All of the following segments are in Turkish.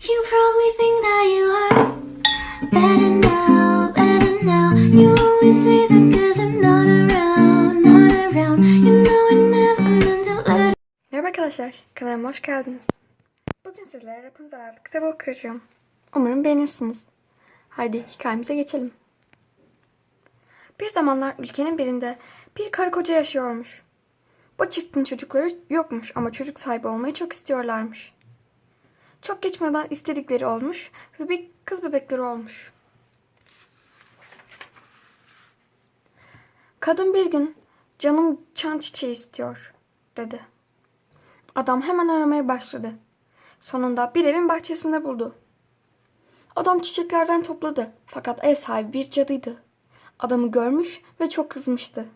You probably think that you are better now, better now. You only say that cause I'm not around, not around. You know I never meant Merhaba arkadaşlar, kanalıma hoş geldiniz. Bugün sizlere Rapunzel adlı kitabı okuyacağım. Umarım beğenirsiniz. Haydi hikayemize geçelim. Bir zamanlar ülkenin birinde bir karı koca yaşıyormuş. Bu çiftin çocukları yokmuş ama çocuk sahibi olmayı çok istiyorlarmış. Çok geçmeden istedikleri olmuş ve bir kız bebekleri olmuş. Kadın bir gün canım çan çiçeği istiyor dedi. Adam hemen aramaya başladı. Sonunda bir evin bahçesinde buldu. Adam çiçeklerden topladı fakat ev sahibi bir cadıydı. Adamı görmüş ve çok kızmıştı.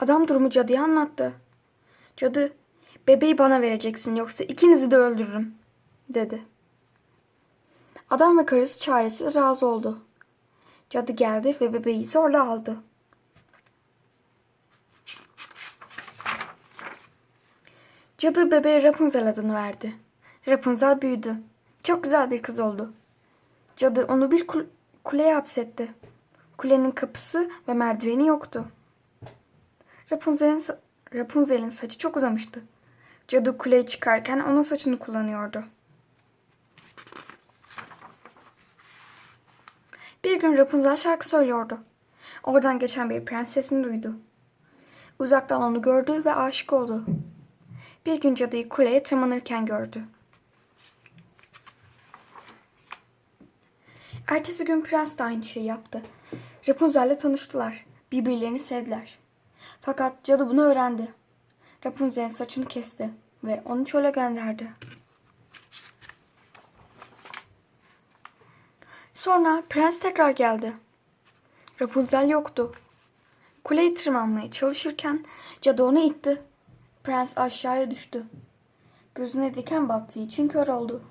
Adam durumu cadıya anlattı. Cadı, bebeği bana vereceksin yoksa ikinizi de öldürürüm, dedi. Adam ve karısı çaresiz razı oldu. Cadı geldi ve bebeği zorla aldı. Cadı bebeğe Rapunzel adını verdi. Rapunzel büyüdü. Çok güzel bir kız oldu. Cadı onu bir kul- kuleye hapsetti. Kulenin kapısı ve merdiveni yoktu. Rapunzel'in, Rapunzel'in saçı çok uzamıştı. Cadı kuleye çıkarken onun saçını kullanıyordu. Bir gün Rapunzel şarkı söylüyordu. Oradan geçen bir prens sesini duydu. Uzaktan onu gördü ve aşık oldu. Bir gün cadıyı kuleye tırmanırken gördü. Ertesi gün prens de aynı şeyi yaptı. Rapunzel'le tanıştılar. Birbirlerini sevdiler. Fakat cadı bunu öğrendi. Rapunzel'in saçını kesti ve onu çöle gönderdi. Sonra prens tekrar geldi. Rapunzel yoktu. Kuleyi tırmanmaya çalışırken cadı onu itti. Prens aşağıya düştü. Gözüne diken battığı için kör oldu.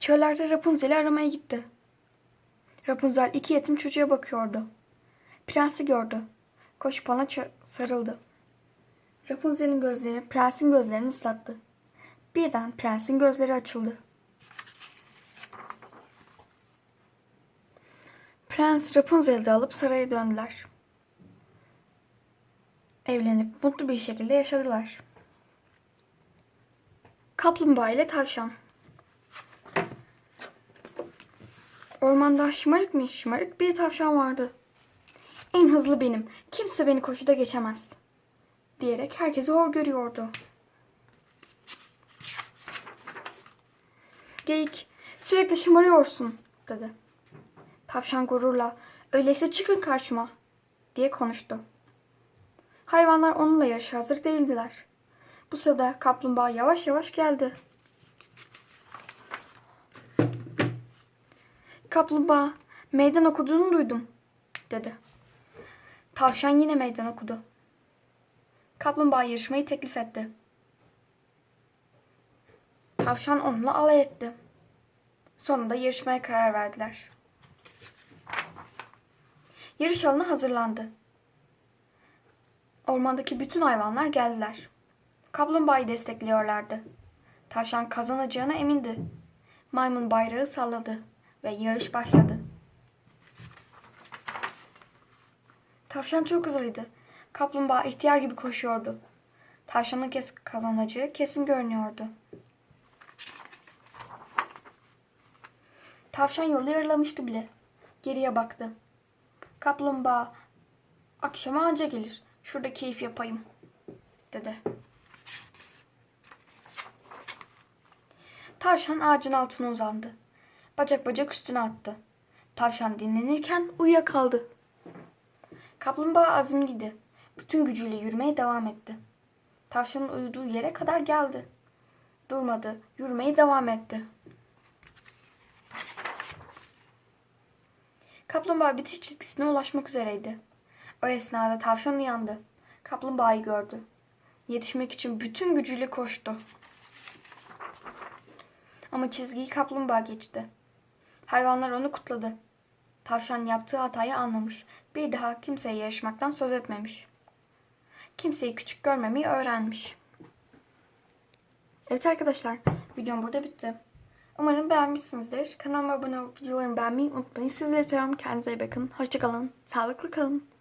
Çöllerde Rapunzel'i aramaya gitti. Rapunzel iki yetim çocuğa bakıyordu. Prensi gördü. Koşup ona sarıldı. Rapunzel'in gözleri prensin gözlerini ıslattı. Birden prensin gözleri açıldı. Prens Rapunzel'i de alıp saraya döndüler. Evlenip mutlu bir şekilde yaşadılar. Kaplumbağa ile tavşan. Ormanda şımarık mı şımarık bir tavşan vardı. En hızlı benim. Kimse beni koşuda geçemez. Diyerek herkesi hor görüyordu. Geyik, sürekli şımarıyorsun, dedi. Tavşan gururla, öyleyse çıkın karşıma, diye konuştu. Hayvanlar onunla yarışa hazır değildiler. Bu sırada kaplumbağa yavaş yavaş geldi. Kaplumbağa, meydan okuduğunu duydum, dedi. Tavşan yine meydan okudu. Kaplumbağa yarışmayı teklif etti. Tavşan onunla alay etti. Sonunda yarışmaya karar verdiler. Yarış alanı hazırlandı. Ormandaki bütün hayvanlar geldiler. Kaplumbağayı destekliyorlardı. Tavşan kazanacağına emindi. Maymun bayrağı salladı ve yarış başladı. Tavşan çok hızlıydı. Kaplumbağa ihtiyar gibi koşuyordu. Tavşanın kes kazanacağı kesin görünüyordu. Tavşan yolu yarılamıştı bile. Geriye baktı. Kaplumbağa, akşama anca gelir. Şurada keyif yapayım, dedi. Tavşan ağacın altına uzandı. Bacak bacak üstüne attı. Tavşan dinlenirken uyuyakaldı. Kaplumbağa azimliydi. Bütün gücüyle yürümeye devam etti. Tavşanın uyuduğu yere kadar geldi. Durmadı, yürümeye devam etti. Kaplumbağa bitiş çizgisine ulaşmak üzereydi. O esnada tavşan uyandı. Kaplumbağayı gördü. Yetişmek için bütün gücüyle koştu. Ama çizgiyi kaplumbağa geçti. Hayvanlar onu kutladı. Tavşan yaptığı hatayı anlamış. Bir daha kimseye yarışmaktan söz etmemiş. kimseyi küçük görmemeyi öğrenmiş. Evet arkadaşlar, videom burada bitti. Umarım beğenmişsinizdir. Kanalıma abone olup videolarımı beğenmeyi unutmayın. Sizleri seviyorum. Kendinize iyi bakın. Hoşçakalın. Sağlıklı kalın.